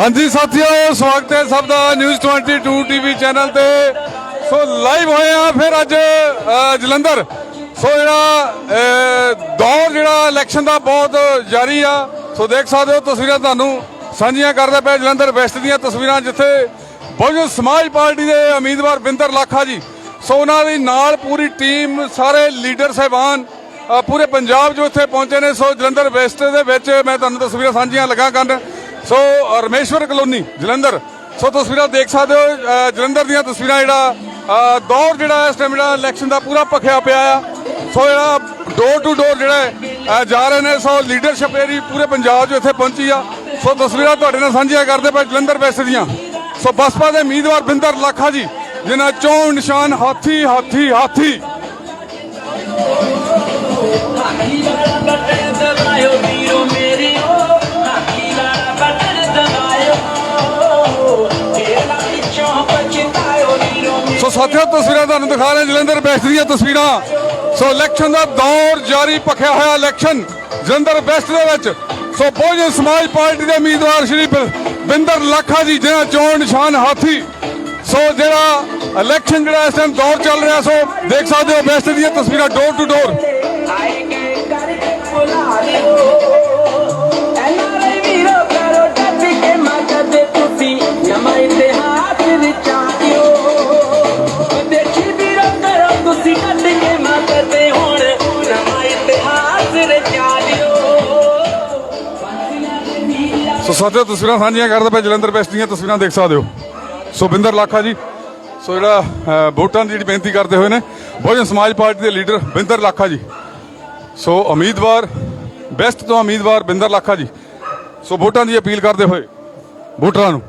ਹਾਂਜੀ ਸਾਥੀਓ, ਸਵਾਗਤ ਹੈ ਸਭ ਦਾ ਨਿਊਜ਼ 22 ਟੀਵੀ ਚੈਨਲ ਤੇ। ਸੋ ਲਾਈਵ ਹੋਏ ਆ ਫਿਰ ਅੱਜ ਜਲੰਧਰ। ਸੋ ਜਿਹੜਾ ਦੌਰ ਜਿਹੜਾ ਇਲੈਕਸ਼ਨ ਦਾ ਬਹੁਤ ਜਾਰੀ ਆ। ਸੋ ਦੇਖ ਸਕਦੇ ਹੋ, ਤਸਵੀਰਾਂ ਤੁਹਾਨੂੰ ਸਾਂਝੀਆਂ ਕਰਦਾ ਪਿਆ ਜਲੰਧਰ ਵੈਸਟ ਦੀਆਂ ਤਸਵੀਰਾਂ, ਜਿੱਥੇ ਬਹੁਜਨ ਸਮਾਜ ਪਾਰਟੀ ਦੇ ਉਮੀਦਵਾਰ ਬਿੰਦਰ ਲਾਖਾ ਜੀ। ਸੋ ਉਹਨਾਂ ਦੀ ਨਾਲ ਪੂਰੀ ਟੀਮ ਸਾਰੇ ਲੀਡਰ ਸਹਿਬਾਨ ਪੂਰੇ ਪੰਜਾਬ ਜੋ ਇੱਥੇ ਪਹੁੰਚੇ ਨੇ। ਸੋ ਜਲੰਧਰ ਵੈਸਟ ਦੇ ਵਿੱਚ ਮੈਂ ਤੁਹਾਨੂੰ ਤਸਵੀਰਾਂ ਸਾਂਝੀਆਂ ਲਗਾ ਕਰਨ ਸੋ ਰਮੇਸ਼ਵਰ ਕਲੋਨੀ, ਜਲੰਧਰ। ਸੋ ਤਸਵੀਰਾਂ ਦੇਖ ਸਕਦੇ ਹੋ ਜਲੰਧਰ ਦੀਆਂ ਤਸਵੀਰਾਂ ਜਿਹੜਾ ਦੌਰ ਜਿਹੜਾ ਇਸ ਟਾਈਮ ਜਿਹੜਾ ਇਲੈਕਸ਼ਨ ਦਾ ਪੂਰਾ ਭਖਿਆ ਪਿਆ ਆ। ਸੋ, ਜਿਹੜਾ ਡੋਰ ਟੂ ਡੋਰ ਜਿਹੜਾ ਜਾ ਰਹੇ ਨੇ, ਸੋ ਲੀਡਰਸ਼ਿਪ ਇਹਦੀ ਪੂਰੇ ਪੰਜਾਬ 'ਚ ਇੱਥੇ ਪਹੁੰਚੀ ਆ। ਸੋ, ਤਸਵੀਰਾਂ ਤੁਹਾਡੇ ਨਾਲ ਸਾਂਝੀਆਂ ਕਰਦੇ ਪਏ ਜਲੰਧਰ ਵੈਸਟ ਦੀਆਂ। ਸੋ, ਬਸਪਾ ਦੇ ਉਮੀਦਵਾਰ ਬਿੰਦਰ ਲਾਖਾ ਜੀ, ਜਿਨ੍ਹਾਂ ਚੋਣ ਨਿਸ਼ਾਨ ਹਾਥੀ ਹਾਥੀ ਹਾਥੀ। ਸਾਥੀਓ, ਤਸਵੀਰਾਂ ਤੁਹਾਨੂੰ ਦਿਖਾ ਰਹੇ ਜਲੰਧਰ ਵੈਸਟ ਦੀਆਂ ਤਸਵੀਰਾਂ। ਸੋ ਇਲੈਕਸ਼ਨ ਦਾ ਦੌਰ ਜਾਰੀ ਭਖਿਆ ਹੋਇਆ ਇਲੈਕਸ਼ਨ ਜਲੰਧਰ ਵੈਸਟ ਦੇ ਵਿੱਚ। ਸੋ ਬਹੁਜਨ ਸਮਾਜ ਪਾਰਟੀ ਦੇ ਉਮੀਦਵਾਰ ਸ਼੍ਰੀ ਬਿੰਦਰ ਲਾਖਾ ਜੀ ਜਿਹਨਾਂ ਚੋਣ ਨਿਸ਼ਾਨ ਹਾਥੀ। ਸੋ ਜਿਹੜਾ ਇਲੈਕਸ਼ਨ ਜਿਹੜਾ ਇਸ ਟਾਈਮ ਦੌਰ ਚੱਲ ਰਿਹਾ, ਸੋ ਦੇਖ ਸਕਦੇ ਹੋ ਵੈਸਟ ਦੀਆਂ ਤਸਵੀਰਾਂ ਡੋਰ ਟੂ ਡੋਰ ਸਾਥੀਓ, ਤਸਵੀਰਾਂ ਸਾਂਝੀਆਂ ਕਰਦੇ ਪਏ ਜਲੰਧਰ ਵੈਸਟ ਦੀਆਂ ਤਸਵੀਰਾਂ ਦੇਖ ਸਕਦੇ ਹੋ। ਸੋ ਬਿੰਦਰ ਲਾਖਾ ਜੀ, ਸੋ ਜਿਹੜਾ ਵੋਟਾਂ ਦੀ ਜਿਹੜੀ ਬੇਨਤੀ ਕਰਦੇ ਹੋਏ ਨੇ, ਬਹੁਜਨ ਸਮਾਜ ਪਾਰਟੀ ਦੇ ਲੀਡਰ ਬਿੰਦਰ ਲਾਖਾ ਜੀ। ਸੋ ਉਮੀਦਵਾਰ ਬੈਸਟ ਤੋਂ ਉਮੀਦਵਾਰ ਬਿੰਦਰ ਲਾਖਾ ਜੀ। ਸੋ ਵੋਟਾਂ ਦੀ ਅਪੀਲ ਕਰਦੇ ਹੋਏ, ਵੋਟਰਾਂ ਨੂੰ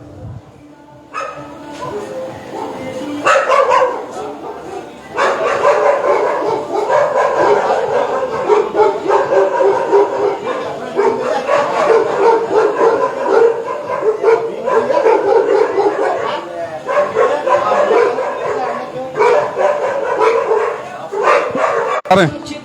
ਕਰ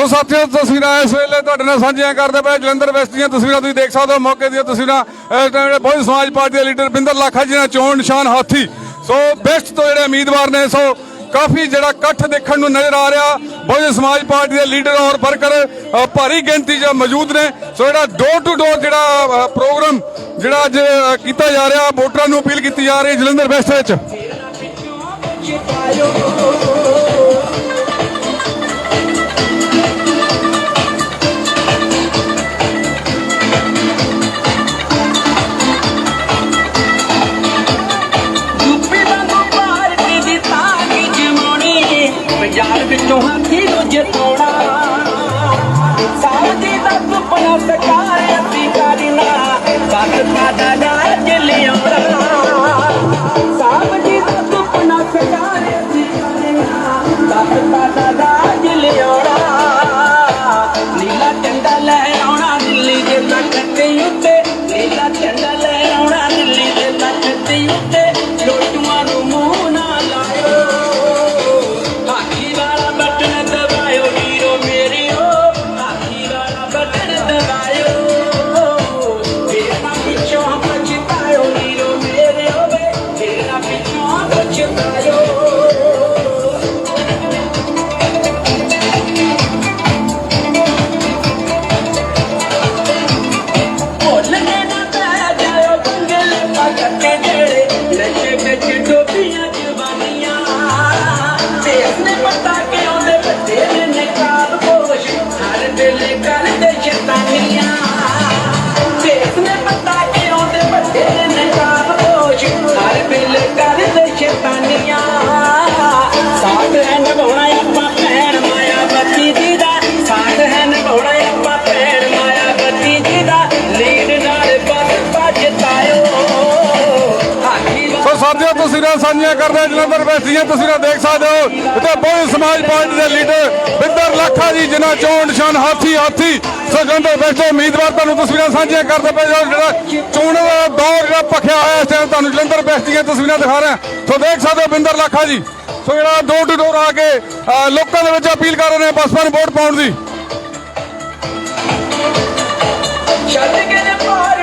ਸੋ ਸਾਥੀਓ, ਤਸਵੀਰਾਂ ਇਸ ਵੇਲੇ ਤੁਹਾਡੇ ਨਾਲ ਸਾਂਝੀਆਂ ਕਰਦੇ ਪਏ ਜਲੰਧਰ ਵੈਸਟ ਦੀਆਂ ਤਸਵੀਰਾਂ ਤੁਸੀਂ ਦੇਖ ਸਕਦੇ ਹੋ। ਮੌਕੇ ਦੀਆਂ ਤਸਵੀਰਾਂ ਇਸ ਟਾਈਮ ਜਿਹੜੇ ਬਹੁਜਨ ਸਮਾਜ ਪਾਰਟੀ ਦੇ ਲੀਡਰ ਬਿੰਦਰ ਲਾਖਾ ਜੀ ਨੇ ਚੋਣ ਨਿਸ਼ਾਨ ਹਾਥੀ। ਸੋ ਬੈਸਟ ਤੋਂ ਜਿਹੜੇ ਉਮੀਦਵਾਰ ਨੇ, ਸੋ ਕਾਫੀ ਜਿਹੜਾ ਇਕੱਠ ਦੇਖਣ ਨੂੰ ਨਜ਼ਰ ਆ ਰਿਹਾ। ਬਹੁਜਨ ਸਮਾਜ ਪਾਰਟੀ ਦੇ ਲੀਡਰ ਔਰ ਵਰਕਰ ਭਾਰੀ ਗਿਣਤੀ 'ਚ ਮੌਜੂਦ ਨੇ। ਸੋ ਜਿਹੜਾ ਡੋਰ ਟੂ ਡੋਰ ਜਿਹੜਾ ਪ੍ਰੋਗਰਾਮ ਜਿਹੜਾ ਅੱਜ ਕੀਤਾ ਜਾ ਰਿਹਾ, ਵੋਟਰਾਂ ਨੂੰ ਅਪੀਲ ਕੀਤੀ ਜਾ ਰਹੀ ਹੈ ਜਲੰਧਰ ਵੈਸਟ ਵਿੱਚ। ਜਮਾਉਣੀ ਪੰਜਾਬ ਵਿੱਚੋਂ ਹਾਥੀ ਨੂੰ ਜਿਤਾਉਣਾ ਸਾਡੀ ਦਾ ਸੁਪਨਾ ਸਕਾਰ ਅਸੀਂ ਕਰਨਾ ਪਾਕਿਸਤਾਨ ਦਾ ਰਾਜ ਲਿਆਉਣਾ ਸਾਡੀ ਦਾ ਸੁਪਨਾ ਸਕਾਰ ਅਸੀਂ ਕਰਨਾ ਪਾਕਿਸਤਾਨ ਦਾ ਰਾਜ ਲਿਆਉਣਾ ਨੀਲਾ ਝੰਡਾ ਲੈ ਆਉਣਾ ਦਿੱਲੀ ਦੇ ਤਖਤ ਉੱਤੇ। ਤੇ ਆਪਣੇ ਪਤਾ ਕਿ ਉਹਦੇ ਬੱਚੇ ਨੇ ਨਿਕਾਲ ਪੋਸ਼ ਹਰ ਵੇਲੇ ਕਰਦੇ ਸ਼ੈਤਾਨੀਆਂ। ਸਾਂਝੀਆਂ ਕਰਦੇ ਹਾਂ ਜਲੰਧਰ ਵੈਸਟ ਦੀਆਂ ਤਸਵੀਰਾਂ ਦੇਖ ਸਕਦੇ ਹੋ। ਇੱਥੇ ਬਹੁਜਨ ਸਮਾਜ ਪਾਰਟੀ ਦੇ ਲੀਡਰ ਬਿੰਦਰ ਲਾਖਾ ਜੀ, ਜਿਨ੍ਹਾਂ ਚੋਣ ਨਿਸ਼ਾਨ ਹਾਥੀ ਹਾਥੀ ਸੋ ਜਲੰਧਰ ਵੈਸਟ ਦੇ ਉਮੀਦਵਾਰ ਤੁਹਾਨੂੰ ਤਸਵੀਰਾਂ ਸਾਂਝੀਆਂ ਕਰਦੇ ਪਏ ਜੋ ਜਿਹੜਾ ਚੋਣ ਦਾ ਦੌਰ ਜਿਹੜਾ ਭਖਿਆ ਹੋਇਆ ਇਸ ਟਾਈਮ ਤੁਹਾਨੂੰ ਜਲੰਧਰ ਵੈਸਟ ਦੀਆਂ ਤਸਵੀਰਾਂ ਦਿਖਾ ਰਹੇ। ਹਾਂ ਸੋ ਦੇਖ ਸਕਦੇ ਹੋ ਬਿੰਦਰ ਲਾਖਾ ਜੀ। ਸੋ ਜਿਹੜਾ ਡੋਰ ਟੂ ਡੋਰ ਆ ਕੇ ਲੋਕਾਂ ਦੇ ਵਿੱਚ ਅਪੀਲ ਕਰ ਰਹੇ ਨੇ ਬਸਪਾ ਨੂੰ ਵੋਟ ਪਾਉਣ ਦੀ। ਛੱਡ ਕੇ ਨੇ ਪਾਰਟੀ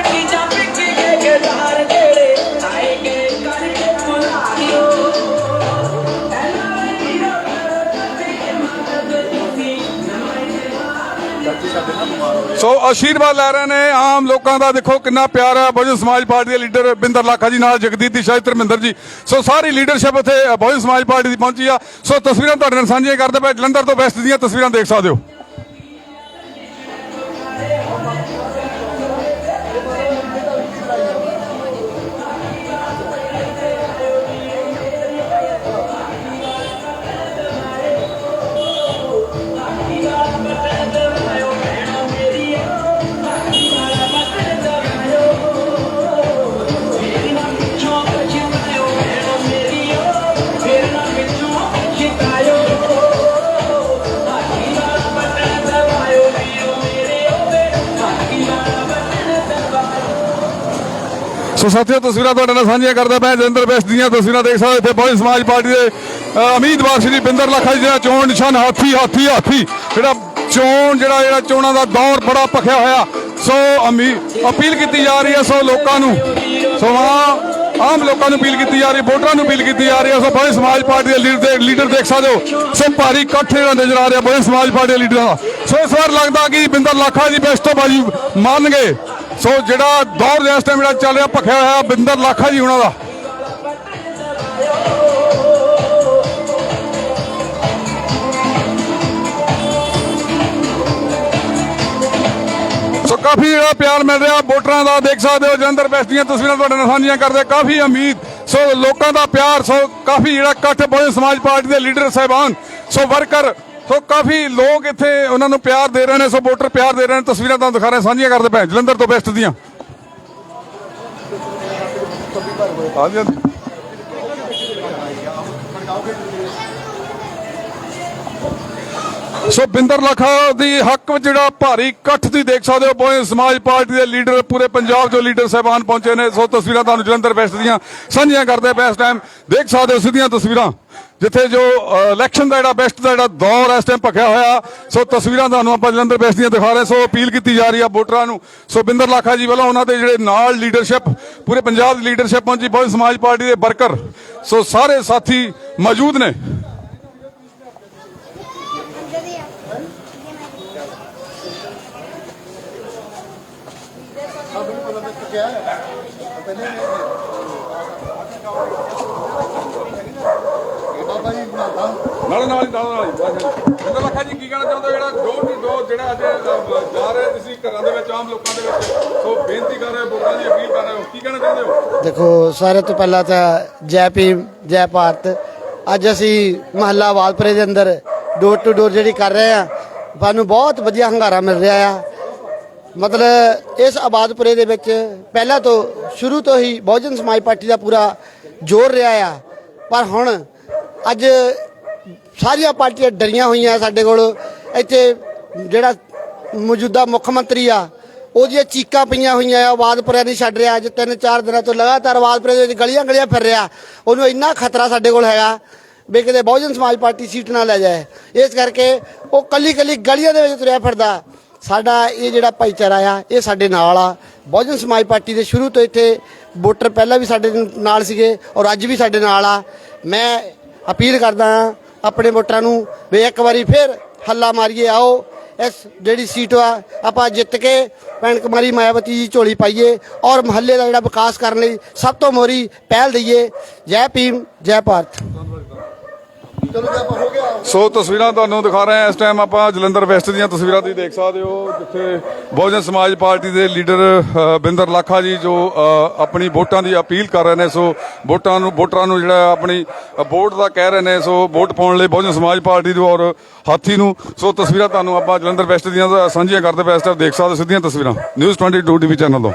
ਸੋ ਆਸ਼ੀਰਵਾਦ ਲੈ ਰਹੇ ਨੇ ਆਮ ਲੋਕਾਂ ਦਾ। ਦੇਖੋ ਕਿੰਨਾ ਪਿਆਰ ਹੈ ਬਹੁਜਨ ਸਮਾਜ ਪਾਰਟੀ ਦੇ ਲੀਡਰ ਬਿੰਦਰ ਲਾਖਾ ਜੀ ਨਾਲ ਜਗਦੀਪ ਦੀ ਸ਼ਾਇਦ ਧਰਮਿੰਦਰ ਜੀ। ਸੋ ਸਾਰੀ ਲੀਡਰਸ਼ਿਪ ਇੱਥੇ ਬਹੁਜਨ ਸਮਾਜ ਪਾਰਟੀ ਦੀ ਪਹੁੰਚੀ ਆ। ਸੋ ਤਸਵੀਰਾਂ ਤੁਹਾਡੇ ਨਾਲ ਸਾਂਝੀਆਂ ਕਰਦੇ ਪਏ। ਜਲੰਧਰ ਤੋਂ ਵੈਸਟ ਦੀਆਂ ਤਸਵੀਰਾਂ ਦੇਖ ਸਕਦੇ ਹੋ। ਸੋ ਸਾਥੀਓ ਤਸਵੀਰਾਂ ਤੁਹਾਡੇ ਨਾਲ ਸਾਂਝੀਆਂ ਕਰਦਾ ਮੈਂ ਜਲੰਧਰ ਵੈਸਟ ਦੀਆਂ ਤਸਵੀਰਾਂ ਦੇਖ ਸਕਦੇ ਇੱਥੇ ਬਹੁਜਨ ਸਮਾਜ ਪਾਰਟੀ ਦੇ ਅ, ਉਮੀਦਵਾਰ ਸ਼੍ਰੀ ਬਿੰਦਰ ਲਾਖਾ ਜੀ ਦਾ ਚੋਣ ਨਿਸ਼ਾਨ ਹਾਥੀ ਹਾਥੀ ਹਾਥੀ ਜਿਹੜਾ ਚੋਣ ਜਿਹੜਾ ਜਿਹੜਾ ਚੋਣਾਂ ਦਾ ਦੌਰ ਬੜਾ ਭਖਿਆ ਹੋਇਆ। ਸੋ ਅਮੀ ਅਪੀਲ ਕੀਤੀ ਜਾ ਰਹੀ ਹੈ ਸੋ ਲੋਕਾਂ ਨੂੰ ਸੋ ਆਮ ਆਮ ਲੋਕਾਂ ਨੂੰ ਅਪੀਲ ਕੀਤੀ ਜਾ ਰਹੀ ਹੈ ਵੋਟਰਾਂ ਨੂੰ ਅਪੀਲ ਕੀਤੀ ਜਾ ਰਹੀ ਹੈ। ਸੋ ਬਹੁਜਨ ਸਮਾਜ ਪਾਰਟੀ ਦੇ ਲੀਡਰ ਦੇ ਲੀਡਰ ਦੇਖ ਸਕਦੇ ਹੋ ਸੋ ਭਾਰੀ ਇਕੱਠ ਜਿਹੜਾ ਨਜ਼ਰ ਆ ਰਿਹਾ ਬਹੁਜਨ ਸਮਾਜ ਪਾਰਟੀ ਦੇ ਲੀਡਰਾਂ ਦਾ। ਸੋ ਇਸ ਵਾਰ ਲੱਗਦਾ ਕਿ ਬਿੰਦਰ ਲਾਖਾ ਜੀ ਬੈਸਟ ਤੋਂ ਬਾਜੀ ਮੰਨਣਗੇ। ਸੋ ਜਿਹੜਾ ਦੌਰ ਇਸ ਟਾਈਮ ਜਿਹੜਾ ਚੱਲ ਰਿਹਾ, ਭਖਿਆ ਹੋਇਆ ਬਿੰਦਰ ਲਾਖਾ ਜੀ ਉਹਨਾਂ ਦਾ। ਸੋ ਕਾਫੀ ਜਿਹੜਾ ਪਿਆਰ ਮਿਲ ਰਿਹਾ ਵੋਟਰਾਂ ਦਾ, ਦੇਖ ਸਕਦੇ ਹੋ ਜਲੰਧਰ ਵੈਸਟ ਦੀਆਂ ਤਸਵੀਰਾਂ ਤੁਹਾਡੇ ਨਾਲ ਸਾਂਝੀਆਂ ਕਰਦੇ, ਕਾਫੀ ਉਮੀਦ। ਸੋ ਲੋਕਾਂ ਦਾ ਪਿਆਰ, ਸੋ ਕਾਫੀ ਜਿਹੜਾ ਇਕੱਠ ਬਹੁਜਨ ਸਮਾਜ ਪਾਰਟੀ ਦੇ ਲੀਡਰ ਸਾਹਿਬਾਨ, ਸੋ ਵਰਕਰ ਸੋ ਕਾਫੀ ਲੋਕ ਇੱਥੇ ਉਹਨਾਂ ਨੂੰ ਪਿਆਰ ਦੇ ਰਹੇ ਨੇ ਸੋ ਵੋਟਰ ਪਿਆਰ ਦੇ ਰਹੇ ਨੇ, ਤਸਵੀਰਾਂ ਤੁਹਾਨੂੰ ਦਿਖਾ ਰਹੇ ਸਾਂਝੀਆਂ ਕਰਦੇ ਪਏ ਜਲੰਧਰ ਤੋਂ ਬੈਸਟ ਦੀਆਂ। ਹਾਂਜੀ ਸੋ ਬਿੰਦਰ ਲਖਾ ਦੀ ਹੱਕ ਵਿੱਚ ਜਿਹੜਾ ਭਾਰੀ ਇਕੱਠ ਤੁਸੀਂ ਦੇਖ ਸਕਦੇ ਹੋ ਬਹੁਜਨ ਸਮਾਜ ਪਾਰਟੀ ਦੇ ਲੀਡਰ, ਪੂਰੇ ਪੰਜਾਬ ਚੋਂ ਲੀਡਰ ਸਹਿਬਾਨ ਪਹੁੰਚੇ ਨੇ, ਸੋ ਤਸਵੀਰਾਂ ਤੁਹਾਨੂੰ ਜਲੰਧਰ ਵੈਸਟ ਦੀਆਂ, ਸਾਂਝੀਆਂ ਕਰਦੇ ਪਏ ਇਸ ਟਾਈਮ, ਦੇਖ ਸਕਦੇ ਹੋ ਸਿੱਧੀਆਂ ਤਸਵੀਰਾਂ। ਜਿੱਥੇ ਜੋ ਇਲੈਕਸ਼ਨ ਦਾ ਜਿਹੜਾ ਬੈਸਟ ਦਾ ਜਿਹੜਾ ਦੌਰ ਇਸ ਟਾਈਮ ਭਖਿਆ ਹੋਇਆ, ਸੋ ਤਸਵੀਰਾਂ ਤੁਹਾਨੂੰ ਆਪਾਂ ਜਲੰਧਰ ਵੈਸਟ ਦੀਆਂ ਦਿਖਾ ਰਹੇ ਸੋ ਅਪੀਲ ਕੀਤੀ ਜਾ ਰਹੀ ਆ ਵੋਟਰਾਂ ਨੂੰ। ਸੋ ਬਿੰਦਰ ਲਾਖਾ ਜੀ ਵੱਲੋਂ ਉਹਨਾਂ ਦੇ ਜਿਹੜੇ ਨਾਲ ਲੀਡਰਸ਼ਿਪ ਪੂਰੇ ਪੰਜਾਬ ਦੀ ਲੀਡਰਸ਼ਿਪ ਪਹੁੰਚੀ, ਬਹੁਜਨ ਸਮਾਜ ਪਾਰਟੀ ਦੇ ਵਰਕਰ। ਸੋ ਸਾਰੇ ਸਾਥੀ ਮੌਜੂਦ ਨੇ। ਨਾਲ ਨਾਲ ਨਾਲ ਨਾਲ ਬਿੰਦਰ ਲੱਖਾ ਜੀ ਕੀ ਕਹਿਣਾ ਚਾਹੁੰਦੇ ਹੋ? ਜਿਹੜਾ ਡੋਰ ਟੂ ਡੋਰ ਜਿਹੜਾ ਅੱਜ ਜਾ ਰਹੇ ਤੁਸੀਂ ਘਰਾਂ ਦੇ ਵਿੱਚ ਆਮ ਲੋਕਾਂ ਦੇ ਵਿੱਚ ਸੋ ਬੇਨਤੀ ਕਰ ਰਹੇ ਹੋ ਵੋਟਾਂ ਦੀ ਅਪੀਲ ਕਰ ਰਹੇ ਹੋ। ਕੀ ਕਹਿਣਾ ਚਾਹੁੰਦੇ ਹੋ? ਦੇਖੋ ਸਾਰੇ ਤੋਂ ਪਹਿਲਾਂ ਤਾਂ ਜੈ ਭੀਮ ਜੈ ਭਾਰਤ। ਅੱਜ ਅਸੀਂ ਮਹੱਲਾ ਵਾਲਪੁਰੇ ਦੇ ਅੰਦਰ ਡੋਰ ਟੂ ਡੋਰ ਜਿਹੜੀ ਕਰ ਰਹੇ ਆ ਸਾਨੂੰ ਬਹੁਤ ਵਧੀਆ ਹੰਗਾਰਾ ਮਿਲ ਰਿਹਾ ਆ। ਮਤਲਬ ਇਸ ਆਬਾਦਪੁਰੇ ਦੇ ਵਿੱਚ ਪਹਿਲਾਂ ਤੋਂ ਸ਼ੁਰੂ ਤੋਂ ਹੀ ਬਹੁਜਨ ਸਮਾਜ ਪਾਰਟੀ ਦਾ ਪੂਰਾ ਜ਼ੋਰ ਰਿਹਾ ਆ। ਪਰ ਹੁਣ ਅੱਜ ਸਾਰੀਆਂ ਪਾਰਟੀਆਂ ਡਰੀਆਂ ਹੋਈਆਂ ਸਾਡੇ ਕੋਲ। ਇੱਥੇ ਜਿਹੜਾ ਮੌਜੂਦਾ ਮੁੱਖ ਮੰਤਰੀ ਆ, ਉਹਦੀਆਂ ਚੀਕਾਂ ਪਈਆਂ ਹੋਈਆਂ ਆ ਆਵਾਜ਼ਪੁਰਿਆ ਨਹੀਂ ਛੱਡ ਰਿਹਾ। ਅੱਜ ਤਿੰਨ ਚਾਰ ਦਿਨਾਂ ਤੋਂ ਲਗਾਤਾਰ ਆਵਾਜ਼ਪੁਰੇ ਦੇ ਵਿੱਚ ਗਲੀਆਂ ਗਲੀਆਂ ਫਿਰ ਰਿਹਾ। ਉਹਨੂੰ ਇੰਨਾ ਖਤਰਾ ਸਾਡੇ ਕੋਲ ਹੈਗਾ ਵੀ ਕਿਤੇ ਬਹੁਜਨ ਸਮਾਜ ਪਾਰਟੀ ਸੀਟ ਨਾ ਲੈ ਜਾਏ। ਇਸ ਕਰਕੇ ਉਹ ਕੱਲੀ ਕੱਲੀ ਗਲੀਆਂ ਦੇ ਵਿੱਚ ਤੁਰਿਆ ਫਿਰਦਾ। ਸਾਡਾ ਇਹ ਜਿਹੜਾ ਭਾਈਚਾਰਾ ਆ, ਇਹ ਸਾਡੇ ਨਾਲ ਆ। ਬਹੁਜਨ ਸਮਾਜ ਪਾਰਟੀ ਦੇ ਸ਼ੁਰੂ ਤੋਂ ਇੱਥੇ ਵੋਟਰ ਪਹਿਲਾਂ ਵੀ ਸਾਡੇ ਨਾਲ ਸੀਗੇ ਔਰ ਅੱਜ ਵੀ ਸਾਡੇ ਨਾਲ ਆ। ਮੈਂ ਅਪੀਲ ਕਰਦਾ ਹਾਂ ਆਪਣੇ ਵੋਟਰਾਂ ਨੂੰ ਵੀ ਇੱਕ ਵਾਰੀ ਫਿਰ ਹੱਲਾ ਮਾਰੀਏ, ਆਓ, ਇਸ ਜਿਹੜੀ ਸੀਟ ਆ, ਆਪਾਂ ਜਿੱਤ ਕੇ ਭੈਣ ਕੁਮਾਰੀ ਮਾਇਆਵਤੀ ਜੀ ਝੋਲੀ ਪਾਈਏ ਔਰ ਮਹੱਲੇ ਦਾ ਜਿਹੜਾ ਵਿਕਾਸ ਕਰਨ ਲਈ ਸਭ ਤੋਂ ਮੋਰੀ ਪਹਿਲ ਦਈਏ। ਜੈ ਭੀਮ, ਜੈ ਭਾਰਤ। ਸੋ ਤਸਵੀਰਾਂ ਤੁਹਾਨੂੰ ਦਿਖਾ ਰਹੇ ਹਾਂ। ਇਸ ਟਾਈਮ ਆਪਾਂ ਜਲੰਧਰ ਵੈਸਟ ਦੀਆਂ ਤਸਵੀਰਾਂ ਤੁਸੀਂ ਦੇਖ ਸਕਦੇ ਹੋ, ਜਿੱਥੇ ਬਹੁਜਨ ਸਮਾਜ ਪਾਰਟੀ ਦੇ ਲੀਡਰ ਬਿੰਦਰ ਲਾਖਾ ਜੀ ਜੋ ਆਪਣੀ ਵੋਟਾਂ ਦੀ ਅਪੀਲ ਕਰ ਰਹੇ ਨੇ। ਸੋ ਵੋਟਾਂ ਨੂੰ, ਵੋਟਰਾਂ ਨੂੰ ਜਿਹੜਾ ਆਪਣੀ ਵੋਟ ਦਾ ਕਹਿ ਰਹੇ ਨੇ, ਸੋ ਵੋਟ ਪਾਉਣ ਲਈ ਬਹੁਜਨ ਸਮਾਜ ਪਾਰਟੀ ਨੂੰ ਔਰ ਹਾਥੀ ਨੂੰ। ਸੋ ਤਸਵੀਰਾਂ ਤੁਹਾਨੂੰ ਆਪਾਂ ਜਲੰਧਰ ਵੈਸਟ ਦੀਆਂ ਸਾਂਝੀਆਂ ਕਰਦੇ ਪਏ ਇਸ ਟਾਈਮ ਦੇਖ ਸਕਦੇ ਹੋ ਸਿੱਧੀਆਂ ਤਸਵੀਰਾਂ। ਨਿਊਜ਼ 22 ਟੀਵੀ ਚੈਨਲ ਤੋਂ।